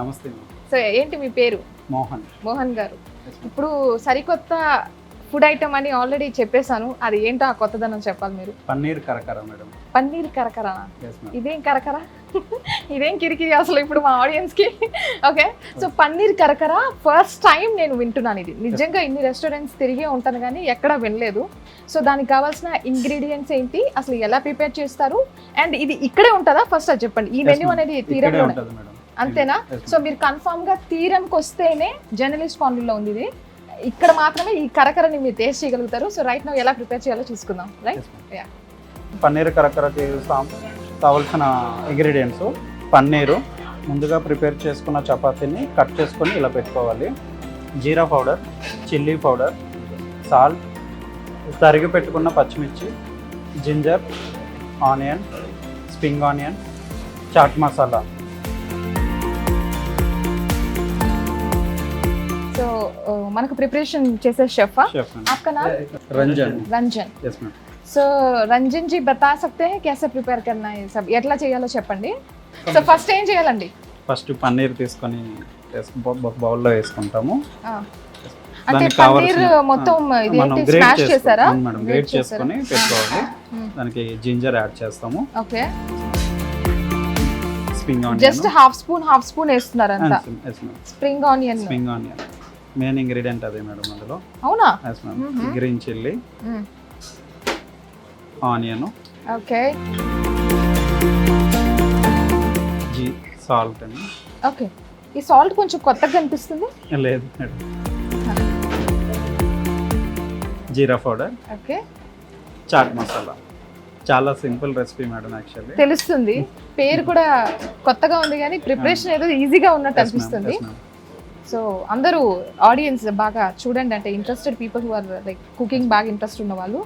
నమస్తే సో ఏంటి మీ పేరు? మోహన్. మోహన్ గారు. ఇప్పుడు సరికొత్త ఫుడ్ ఐటమ్ అని ఆల్రెడీ చెప్పేశాను. అది ఏంటో ఆ కొత్తదనం చెప్పాలి మీరు. పన్నీర్ కరకర మేడం. పన్నీర్ కరకరనా ఇదేం కరకర? ఇదేం కిరికిరి అసలు ఇప్పుడు మా ఆడియన్స్కి ఓకే. సో పన్నీర్ కరకర ఫస్ట్ టైం నేను వింటున్నాను ఇది. నిజంగా ఇన్ని రెస్టారెంట్స్ తిరిగే ఉంటాను కానీ ఎక్కడ వినలేదు. సో దానికి కావాల్సిన ఇంగ్రీడియంట్స్ ఏంటి? అసలు ఎలా ప్రిపేర్ చేస్తారు? అండ్ ఇది ఇక్కడే ఉంటుందా? ఫస్ట్ అది చెప్పండి. ఈ మెన్యూ. అనేది తీరంలో ఉంటుంది మేడం. అంతేనా? సో మీరు కన్ఫామ్గా తీరంకి వస్తేనే జర్నలిస్ట్ కాలనీలో ఉంది ఇది ఇక్కడ మాత్రమే ఈ కరకరని మీరు టేస్ట్ చేయగలుగుతారు. సో రైట్ నో ఎలా ప్రిపేర్ చేయాలో చూసుకుందాం రైట్. పన్నీర్ కరకరకి సాం- కావలసిన ఇంగ్రీడియంట్స్ పన్నీరు ముందుగా ప్రిపేర్ చేసుకున్న చపాతీని కట్ చేసుకొని ఇలా పెట్టుకోవాలి. Jeera powder chilli powder salt తరిగి పెట్టుకున్న పచ్చిమిర్చి ginger onion spring onion chaat masala so మనకు ప్రిపరేషన్ చేసే షెఫ్ షెఫ్ आपका नाम Ranjan Ranjan yes madam so Ranjan ji బతా సక్తే హై कैसे ప్రిపేర్ करना है सब ఎట్లా చేయాలో చెప్పండి సో ఫస్ట్ ఏం చేయాలండి ఫస్ట్ పన్నీర్ తీసుకొని బౌల్లో వేసుకుంటాము ఆ. అంటే దానికి పన్నీర్ కావాల్సిన- మొత్తం మనం ఇదేంటి గ్రేట్ స్మాష్ చేసుకో- చేశారా అవును మేడం గ్రేట్ చేసుకొని పెట్టుకోవాలి మ్మ్. దానికి జింజర్ యాడ్ చేస్తాము okay spring just onion half spoon half spoon వేస్తున్నారు అంతా yes madam spring onion spring onion main ingredient అదే మేడం అందులో. అవునా? ఎస్ మేడం మ్మ్. Green chilli. Onion okay. G salt అని. ఓకే. ఈ సాల్ట్ కొంచెం కొత్తగా కనిపిస్తుంది? లేదు madam. Jeera powder. Okay. Chaat masala. చాలా సింపుల్ రెసిపీ మేడం యాక్చువల్లీ. తెలుస్తుంది. పేరు కూడా కొత్తగా ఉంది కానీ ప్రిపరేషన్ ఏదో ఈజీగా ఉన్నట్టు అనిపిస్తుంది. సో అందరూ ఆడియన్స్ బాగా చూడండి అంటే interested people who are like cooking బాగా ఇంట్రెస్ట్ ఉన్న వాళ్ళు.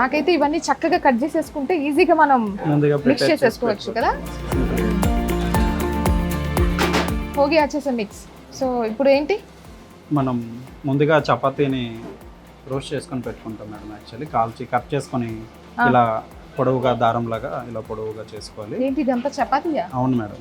నాకైతే ఇవన్నీ చక్కగా కట్ చేసేసుకుంటే ఈజీగా మనం మిక్స్ చేసేసుకోవచ్చు చేసి కదా. హోగి వచ్చేసా మిక్స్ సో ఇప్పుడు ఏంటి? మనం ముందుగా చపాతీని రోస్ట్ చేసుకొని పెట్టుకుంటాం మేడం యాక్చువల్లీ కాల్చి కట్ చేసుకొని. ఇలా పొడవుగా దారంలాగా ఇలా పొడవుగా చేసుకోవాలి. ఏంటి ఇదంతా చపాతీయా? అవును మేడం.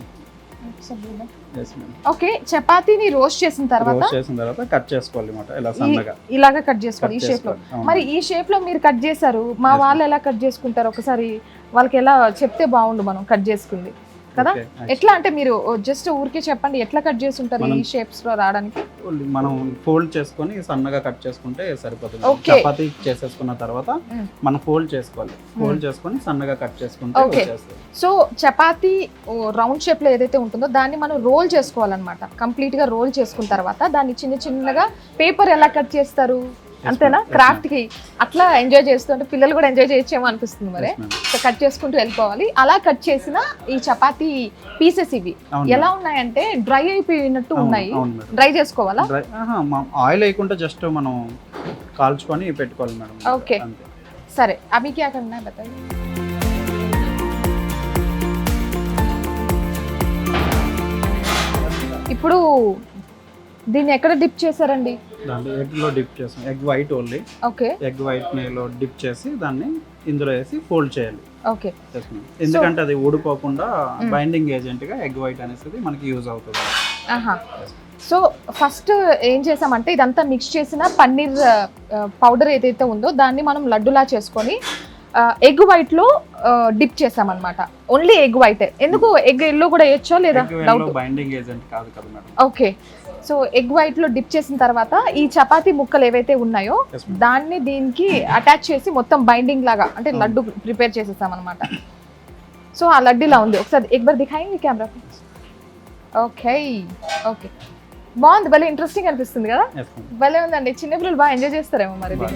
ఓకే చపాతీని రోస్ట్ చేసిన తర్వాత చేసిన తర్వాత కట్ చేసుకోవాలి అనమాట ఇలా సన్నగా. ఇలాగా కట్ చేసుకోవాలి ఈ షేప్లో. మరి ఈ షేప్లో మీరు కట్ చేశారు మా వాళ్ళు ఎలా కట్ చేసుకుంటారు? ఒకసారి వాళ్ళకి ఎలా చెప్తే బాగుండు మనం కట్ చేసుకుంది. కదా? ఎట్లా అంటే మీరు జస్ట్ ఊరికే చెప్పండి ఎట్లా కట్ చేస్తుంటారు ఈ మనం- షేప్స్లో రావడానికి? మనం ఫోల్డ్ చేసుకొని సన్నగా కట్ చేసుకుంటే సరిపోతుంది. చపాతీ చేసేసుకున్న తర్వాత Mm. మనం ఫోల్డ్ చేసుకోవాలి. ఫోల్డ్ చేసుకొని సన్నగా కట్ చేసుకుంటే. వచ్చేస్తుంది. సో చపాతీ రౌండ్ షేప్లో ఏదైతే ఉంటుందో దాన్ని మనం రోల్ చేసుకోవాలన్నమాట. కంప్లీట్గా రోల్ చేసుకున్న తర్వాత దాన్ని చిన్న చిన్నగా పేపర్ ఎలా కట్ చేస్తారు? అంతేనా? క్రాఫ్ట్కి అట్లా ఎంజాయ్ చేస్తుంటే పిల్లలు కూడా ఎంజాయ్ చేయొచ్చేమో అనిపిస్తుంది మరి. సో కట్ చేసుకుంటూ వెళ్ళిపోవాలి. అలా కట్ చేసిన ఈ చపాతీ పీసెస్ ఇవి ఎలా. ఉన్నాయంటే డ్రై అయిపోయినట్టు ఉన్నాయి. డ్రై చేసుకోవాలా? ఆయిల్ వేయకుండా జస్ట్ మనం కాల్చుకొని పెట్టుకోవాలి మేడం. అంతే. సరే అవి క్యా కన్నా బతాయి ఇప్పుడు దీన్ని ఎక్కడ డిప్ చేశారండి? దాంట్లో ఎగ్లో డిప్ చేస్తాం. Egg white only okay. Egg వైట్లో డిప్ చేసి దాన్ని ఇందులో వేసి ఫోల్డ్ చేయాలి. ఓకే. ఎందుకంటే అది ఊడిపోకుండా బైండింగ్ ఏజెంట్గా ఎగ్ వైట్ అనేసి మనకి యూజ్ అవుతుంది. ఆహా. సో ఫస్ట్ ఏం చేసామంటే ఇదంతా మిక్స్ చేసిన పన్నీర్ పౌడర్ ఏదైతే ఉందో దాన్ని మనం లడ్డులా చేసుకొని ఎగ్ వైట్లో డిప్ చేసామన్నమాట. ఓన్లీ ఎగ్ వైట్ ఎందుకు? ఎగ్ ఎల్లో కూడా వేయచ్చో లేదా? ఎగ్ డౌట్ బైండింగ్ ఏజెంట్ కాదు కదా ఓకే సో ఎగ్ వైట్లో డిప్ చేసిన తర్వాత ఈ చపాతీ ముక్కలు ఏవైతే ఉన్నాయో. దాన్ని దీనికి అటాచ్ చేసి మొత్తం బైండింగ్ లాగా అంటే. లడ్డు ప్రిపేర్ చేసేసాం అనమాట సో ఆ లడ్డు ఇలా ఉంది ఒకసారి ఎగ్ బార్ దిఖాయి కెమెరా ఓకే ఓకే బాగుంది భలే ఇంట్రెస్టింగ్ అనిపిస్తుంది కదా. భలే ఉందండి చిన్నపిల్లలు బాగా ఎంజాయ్ చేస్తారేమో మరి బాగా.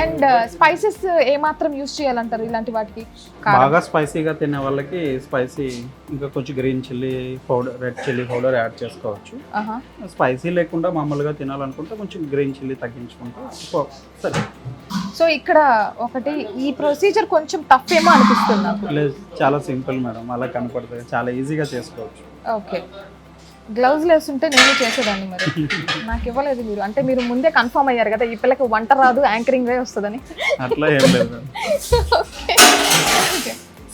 అండ్ స్పైసెస్ ఏ మాత్రం యూస్ చేయాలంటారు ఇలాంటి వాటికి? బాగా స్పైసీగా తినే వాళ్ళకి స్పైసీ ఇంకా కొంచెం green chilli powder red chilli powder add చేసుకోవచ్చు. స్పైసీ లేకుండా మామూలుగా తినాలనుకుంటే కొంచెం గ్రీన్ చిల్లీ తగ్గించుకుంటే సరే. సో ఇక్కడ ఒకటి ఈ ప్రొసీజర్ కొంచెం టఫ్ ఏమో అనిపిస్తుంది నాకు. లేదు చాలా సింపుల్ మేడం అలా కనపడుతుంది చాలా ఈజీగా చేసుకోవచ్చు. ఓకే గ్లౌజ్ వేస్తుంటే నేను చేసేదాన్ని మరి. నాకు ఇవ్వలేదు మీరు అంటే మీరు ముందే కన్ఫర్మ్ అయ్యారు కదా ఈ పిల్లకి వంట రాదు యాంకరింగ్ వే వస్తుందని. అట్లా ఏం లేదు.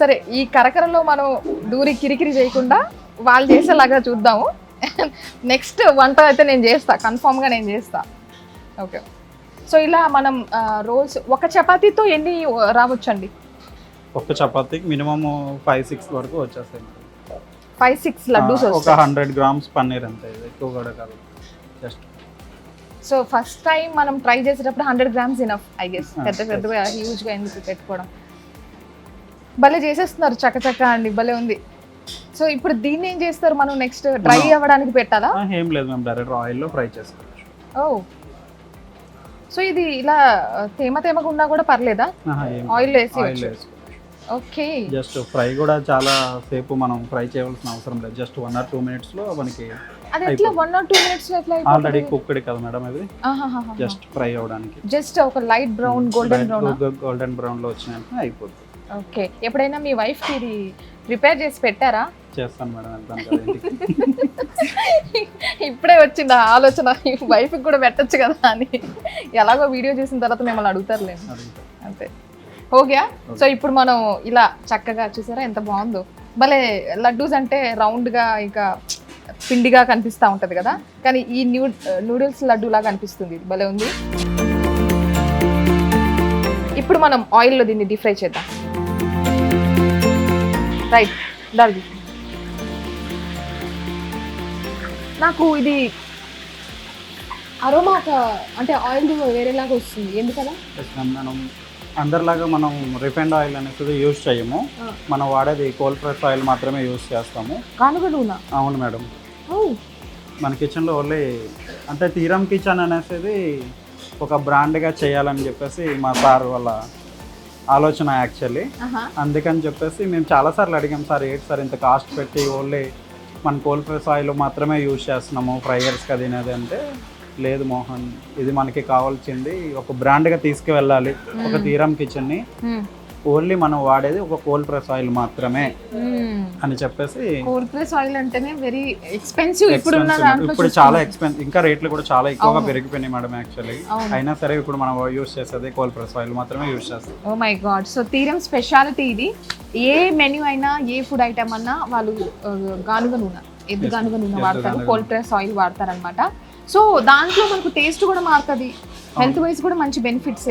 సరే ఈ కరకరలో మనం దూరి కిరికిరి చేయకుండా వాళ్ళు చేసేలాగా చూద్దాము. నెక్స్ట్ వంట అయితే నేను చేస్తా కన్ఫామ్గా నేను చేస్తా. ఓకే సో ఇలా మనం రోల్స్ ఒక చపాతీతో ఎన్ని రావచ్చండి? ఒక్క చపాతీకి మినిమం ఫైవ్ సిక్స్ వరకు వచ్చేస్తాయి. ఫైవ్ సిక్స్ లడ్డూస్ ఒక హండ్రెడ్ గ్రామ్స్ పన్నీర్ అంతే ఎక్కువ కూడా కాదు. జస్ట్ సో ఫస్ట్ టైం మనం ట్రై చేసేటప్పుడు hundred grams enough I guess పెద్ద పెద్దగా హ్యూజ్గా ఎందుకు పెట్టుకోవడం? భలే చేసేస్తున్నారు చక్క చక్క అండి భలే ఉంది. సో ఇప్పుడు దీన్ని ఏం చేస్తారు మనం నెక్స్ట్ డ్రై అవ్వడానికి పెట్టాలా? ఏం లేదు మేము డైరెక్ట్ ఆయిల్లో ఫ్రై చేసుకోవచ్చు ఓ సో ఇది ఇలా తేమ తేమగా ఉన్నా కూడా పర్లేదా? ఆయిల్ వేసి ఓకే. జస్ట్ ఫ్రై కూడా చాలా సేపు మనం ఫ్రై చేయవలసిన అవసరం లేదు. జస్ట్ వన్ ఆర్ టూ మినిట్స్లో మనకి అది ఎట్లా? వన్ ఆర్ టూ మినిట్స్ ఎట్లా ఆల్రెడీ కుక్డ్ కదా మేడం ఇది? జస్ట్ జస్ట్ ఫ్రై అవ్వడానికి. జస్ట్ ఒక light brown golden brown golden బ్రౌన్లో వచ్చినాక అయిపోతుంది. ఓకే. ఎప్పుడైనా మీ వైఫ్కి ఇది ప్రిపేర్ చేసి పెట్టారా? చేస్తాను మేడం ఇప్పుడే వచ్చింది ఆలోచన. వైఫ్ కూడా పెట్టొచ్చు కదా అని. ఎలాగో వీడియో చూసిన తర్వాత మిమ్మల్ని అడుగుతారులే అడుగుతా. అంతే. ఓకే. సో ఇప్పుడు మనం ఇలా చక్కగా చూసారా? ఎంత బాగుందో. భలే లడ్డూస్ అంటే round గా ఇంకా పిండిగా కనిపిస్తూ ఉంటది కదా? కానీ ఈ న్యూ నూడిల్స్ లడ్డు లాగా అనిపిస్తుంది. ఇది భలే ఉంది. ఇప్పుడు మనం ఆయిల్లో దీన్ని డీప్ ఫ్రై చేద్దాం. రైట్ దాడి నాకు ఇది అరోమా అంటే ఆయిల్ వేరేలాగా వస్తుంది. ఎందుకలా. మనం అందరిలాగా మనం రిఫైండ్ ఆయిల్ అనేది యూజ్ చేయము. మనం వాడేది కోల్డ్ ప్రెస్ ఆయిల్ మాత్రమే యూజ్ చేస్తాము. అవును మేడం. మన కిచెన్లో ఓన్లీ అంటే తీరం కిచెన్ అనేసి ఒక బ్రాండ్గా చేయాలని చెప్పేసి మా సార్ వాళ్ళ ఆలోచన యాక్చువల్లీ. అందుకని చెప్పేసి మేము చాలాసార్లు అడిగాం సార్ ఏంటి సార్ ఇంత కాస్ట్ పెట్టి ఓన్లీ మన కోల్డ్ ప్రెస్ ఆయిల్ మాత్రమే యూజ్ చేస్తున్నాము ఫ్రైయర్స్కి అది అంటే లేదు మోహన్ ఇది మనకి కావాల్సింది ఒక బ్రాండ్గా తీసుకువెళ్ళాలి ఒక తీరం కిచెన్ని ఓన్లీ మనం వాడేది ఒక కోల్డ్ ప్రెస్ ఆయిల్ మాత్రమే అని చెప్పేసి కోల్డ్ ప్రెస్ ఆయిల్ అంటేనే వెరీ ఎక్స్పెన్సివ్ ఇప్పుడు ఇప్పుడు చాలా ఎక్స్పెన్స్ ఇంకా రేట్లు కూడా చాలా ఎక్కువగా. పెరిగిపోయినాయి మేడం యాక్చువల్లీ. అయినా సరే ఇప్పుడు మనం యూస్ చేసేది కోల్డ్ ప్రెస్ ఆయిల్ మాత్రమే యూస్ చేస్తాం. ఓ మై గాడ్ సో తీరం స్పెషాలిటీ ఇది. ఏ మెన్యూ అయినా ఏ ఫుడ్ ఐటమ్ అన్నా వాళ్ళు ఆ, గానుగ నూనె ఎద్దు గానుగ నూనె వాడతారు కోల్డ్ ప్రెస్ ఆయిల్ వాడతారనమాట సో దాంట్లో మనకు టేస్ట్ కూడా మారుతుంది. హెల్త్ వైజ్ కూడా మంచి బెనిఫిట్స్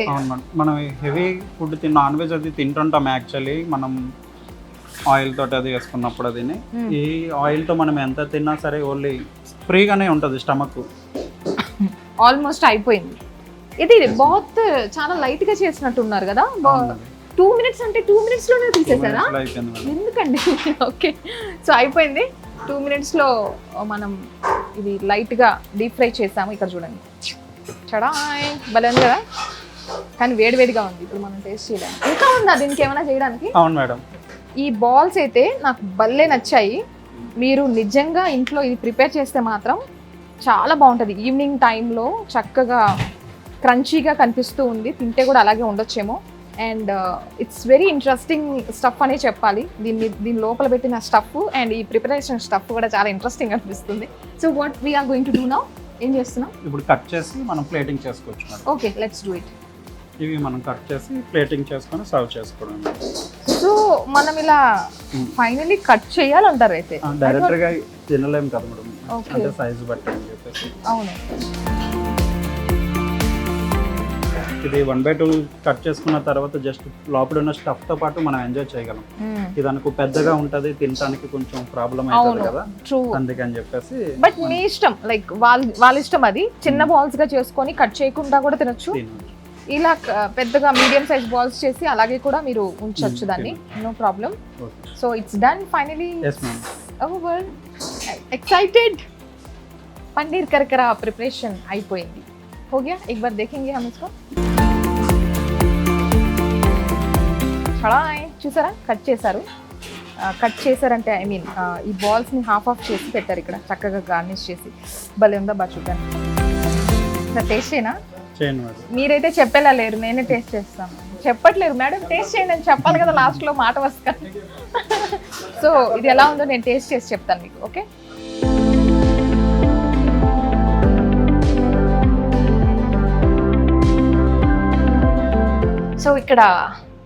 మనం హెవీ ఫుడ్ తిన్న నాన్ వెజ్ అది తింటుంటాం యాక్చువల్లీ మనం ఆయిల్ తోటి అది వేసుకున్నప్పుడు అది Hmm. ఈ ఆయిల్తో మనం ఎంత తిన్నా సరే ఓన్లీ ఫ్రీగానే ఉంటుంది స్టమక్. ఆల్మోస్ట్ అయిపోయింది. ఇది బాత్ చాలా లైట్గా చేసినట్టు ఉన్నారు కదా? టూ మినిట్స్ అంటే టూ మినిట్స్లోనే తీసేసారా? ఎందుకండి? ఓకే సో అయిపోయింది. టూ మినిట్స్లో మనం ఇది లైట్గా డీప్ ఫ్రై చేసాము. ఇక్కడ చూడండి. చడాయ్. భలే ఉంది కదా? కానీ వేడివేడిగా ఉంది. ఇప్పుడు మనం టేస్ట్ చేయడానికి ఇంకా ఉందా దీనికి ఏమైనా చేయడానికి? అవును మేడం. ఈ బాల్స్ అయితే నాకు భలే నచ్చాయి. మీరు నిజంగా ఇంట్లో ఇది ప్రిపేర్ చేస్తే మాత్రం చాలా బాగుంటుంది. ఈవినింగ్ టైంలో చక్కగా క్రంచీగా కనిపిస్తూ ఉంది. తింటే కూడా అలాగే ఉండొచ్చేమో. And it's very interesting stuff అనే చెప్పాలి. దీన్ని దీని లోపల పెట్టిన స్టఫ్ అండ్ ఈ ప్రిపరేషన్ స్టఫ్ కూడా చాలా ఇంట్రెస్టింగ్ అనిపిస్తుంది. So what we're going to do now ఏం చేస్తున్నాం? ఇప్పుడు కట్ చేసి మనం ప్లేటింగ్ చేసుకోవచ్చు ఓకే లెట్స్ డూ ఇట్ ఇవి మనం కట్ చేసి ప్లేటింగ్ చేసుకొని సర్వ్ చేసుకోవడం సో మనం ఇలా Hmm. ఫైనలీ కట్ చేయాలంటారు అయితే. డైరెక్ట్గా తినలేం కదా మేడం. అంటే సైజు బట్టి అని చెప్పేసి. అవును. ఇది వన్ బై టూ కట్ చేసుకున్న తర్వాత జస్ట్ లోపల ఉన్న స్టఫ్తో పాటు మనం ఎంజాయ్ చేయగలం Hmm. ఇది అనుకు పెద్దగా ఉంటుంది తినడానికి కొంచెం ప్రాబ్లం అవుతుంది అవును కదా ట్రూ అందుకని చెప్పేసి బట్ మీ ఇష్టం లైక్ వాళ్ళ వాళ్ళ ఇష్టం అది చిన్న బాల్స్ గా చేసుకొని కట్ చేయకుండా కూడా తినొచ్చు తినొచ్చు. ఇలా క- పెద్దగా మీడియం సైజ్ బాల్స్ చేసి అలాగే కూడా మీరు ఉంచొచ్చు Hmm, దాన్ని no problem okay so it's done finally yes ma'am over excited paneer करकरा preparation అయిపోయింది हो गया एक बार देखेंगे हम इसको చడాయ్ చూసారా? కట్ చేశారు. కట్ చేశారంటే ఐ మీన్ ఈ బాల్స్ని హాఫ్ ఆఫ్ చేసి పెట్టారు ఇక్కడ. చక్కగా గార్నిష్ చేసి. భలే ఉందా బా చూడండి టేస్ట్ చేయనా? మీరైతే చెప్పేలా లేరు. నేనే టేస్ట్ చేస్తాను. చెప్పట్లేరు మేడం టేస్ట్ చేయండి అని చెప్పాలి కదా లాస్ట్లో మాట వస్తాను సో ఇది ఎలా ఉందో నేను టేస్ట్ చేసి చెప్తాను మీకు ఓకే? సో ఇక్కడ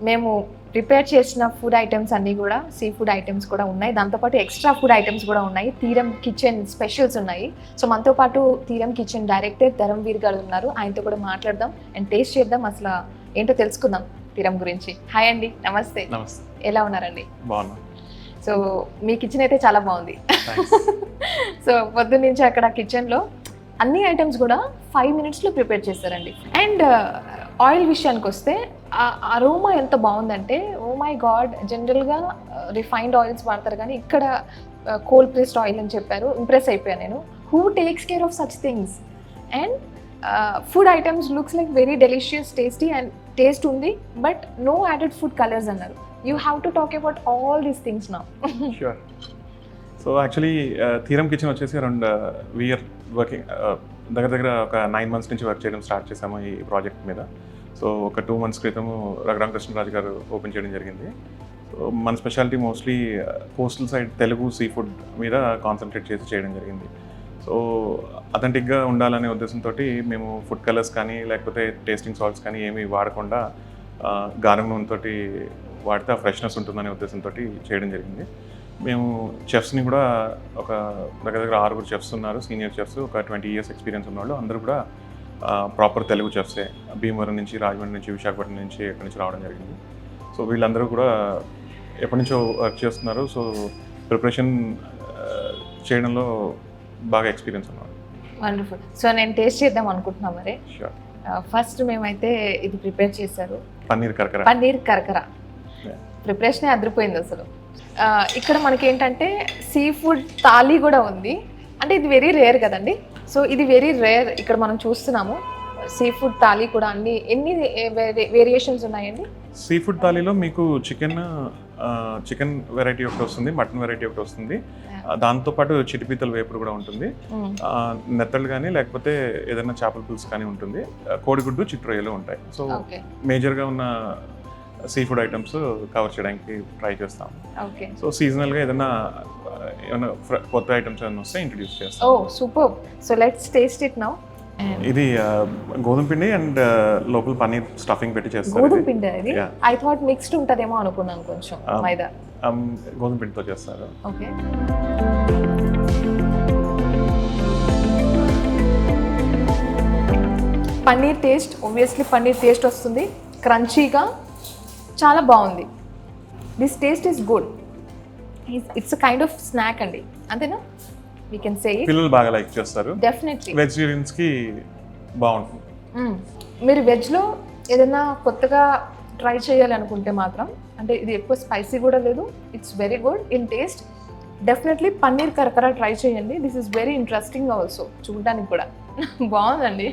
మేము ప్రిపేర్ చేసిన ఫుడ్ ఐటమ్స్ అన్నీ కూడా సీ ఫుడ్ ఐటమ్స్ కూడా ఉన్నాయి. దాంతోపాటు ఎక్స్ట్రా ఫుడ్ ఐటమ్స్ కూడా ఉన్నాయి. తీరం కిచెన్ స్పెషల్స్ ఉన్నాయి. సో మనతో పాటు తీరం కిచెన్ డైరెక్టర్ ధరంవీర్ గారు ఉన్నారు. ఆయనతో కూడా మాట్లాడదాం అండ్ టేస్ట్ చేద్దాం. అసలు ఏంటో తెలుసుకుందాం తీరం గురించి. హాయ్ అండి. నమస్తే. నమస్తే. ఎలా ఉన్నారండి? సో మీ కిచెన్ అయితే చాలా బాగుంది. సో పొద్దున్న నుంచి అక్కడ కిచెన్లో అన్ని ఐటమ్స్ కూడా ఫైవ్ మినిట్స్లో ప్రిపేర్ చేస్తారండి అండ్ ఆయిల్ విషయానికి వస్తే ఆ అరోమా ఎంత బాగుందంటే ఓ మై గాడ్ జనరల్గా రిఫైన్డ్ ఆయిల్స్ వాడతారు కానీ ఇక్కడ కోల్ ప్రెస్డ్ ఆయిల్ అని చెప్పారు. ఇంప్రెస్ అయిపోయాను నేను. Who takes care of such things and food items looks like very delicious tasty and taste ఉంది but no added food colours అన్నారు. You have to talk about all these things నా sure so actually తీరం kitchen వచ్చేసి around we're working దగ్గర దగ్గర ఒక nine months నుంచి work చేయడం స్టార్ట్ చేసాము ఈ ప్రాజెక్ట్ మీద. సో ఒక టూ మంత్స్ క్రితము రఘురామకృష్ణరాజు గారు ఓపెన్ చేయడం జరిగింది. సో మన speciality mostly coastal side Telugu seafood మీద కాన్సన్ట్రేట్ చేసి చేయడం జరిగింది. సో అథెంటిక్గా ఉండాలనే ఉద్దేశంతో మేము ఫుడ్ కలర్స్ కానీ లేకపోతే టేస్టింగ్ సాల్ట్స్ కానీ ఏమీ వాడకుండా గానం నూనెతోటి వాడితే ఆ ఫ్రెష్నెస్ ఉంటుందనే ఉద్దేశంతో చేయడం జరిగింది. మేము చెఫ్స్ని కూడా ఒక దగ్గర దగ్గర ఆరుగురు చెఫ్స్ ఉన్నారు సీనియర్ చెఫ్స్ ఒక ట్వంటీ ఇయర్స్ ఎక్స్పీరియన్స్ ఉన్నవాళ్ళు. అందరూ కూడా ప్రాపర్ తెలుగు చెఫ్సే భీమవరం నుంచి రాజమండ్రి నుంచి విశాఖపట్నం నుంచి ఎక్కడి నుంచి రావడం జరిగింది. సో వీళ్ళందరూ కూడా ఎప్పటి నుంచో వర్క్ చేస్తున్నారు. సో ప్రిపరేషన్ చేయడంలో బాగా ఎక్స్పీరియన్స్ ఉన్నారు వండర్ఫుల్ సో నేను టేస్ట్ చేద్దాం అనుకుంటున్నా మరి. ఫస్ట్ మేమైతే ఇది ప్రిపేర్ చేశారు. పన్నీర్ కరకర. పన్నీర్ కరకర. ప్రిపరేషనే అదిరిపోయింది అసలు. ఇక్కడ మనకి ఏంటంటే సీ ఫుడ్ థాలీ కూడా ఉంది. అంటే ఇది వెరీ రేర్ కదండి. సో ఇది వెరీ రేర్ ఇక్కడ మనం చూస్తున్నాము. సీ ఫుడ్ థాలీ కూడా అన్ని ఎన్ని వేరియేషన్స్ ఉన్నాయండి? సీ ఫుడ్ థాలీలో మీకు చికెన్ చికెన్ వెరైటీ ఒకటి వస్తుంది మటన్ వెరైటీ ఒకటి వస్తుంది. దాంతోపాటు చిటిపీతల వేపుడు కూడా ఉంటుంది. నెత్తళ్ళు కానీ లేకపోతే ఏదైనా చేపల పులుసు కానీ ఉంటుంది. కోడిగుడ్డు చిట్రొయ్యలు ఉంటాయి. సో మేజర్గా ఉన్న సీ ఫుడ్ ఐటమ్స్ కవర్ చేయడానికి ట్రై చేస్తాం. ఓకే. సో సీజనల్గా ఏదైనా ఆ, ఏమైనా కొత్త ఐటమ్స్ ఏమైనా వస్తే ఇంట్రడ్యూస్ ఓ చేస్తాం super. So let's taste it now. ఇది గోధుమ పిండి అండ్ లోపల పన్నీర్ స్టఫింగ్ పెట్టి చేస్తారు గోధుమ. పిండి ఇది. ఐ థాట్ మిక్స్డ్ ఉంటుందేమో అనుకున్నాను కొంచెం Um, మైదా. Um, గోధుమ పిండితో చేస్తారు. Okay. Paneer taste obviously paneer taste వస్తుంది. క్రంచీగా చాలా బాగుంది. This taste is good it's kind of snack అండి. అంతేనా? వీ కెన్ సే పిల్లలు బాగా లైక్ చేస్తారు. డెఫినెట్లీ వెజిటేరియన్స్కి బాగుంటుంది. మీరు వెజ్లో ఏదైనా కొత్తగా ట్రై చేయాలి అనుకుంటే మాత్రం అంటే ఇది ఎక్కువ స్పైసీ కూడా లేదు it's very good in taste definitely paneer కరకర ట్రై చేయండి. This is very interesting also చూడడానికి కూడా. బాగుందండి.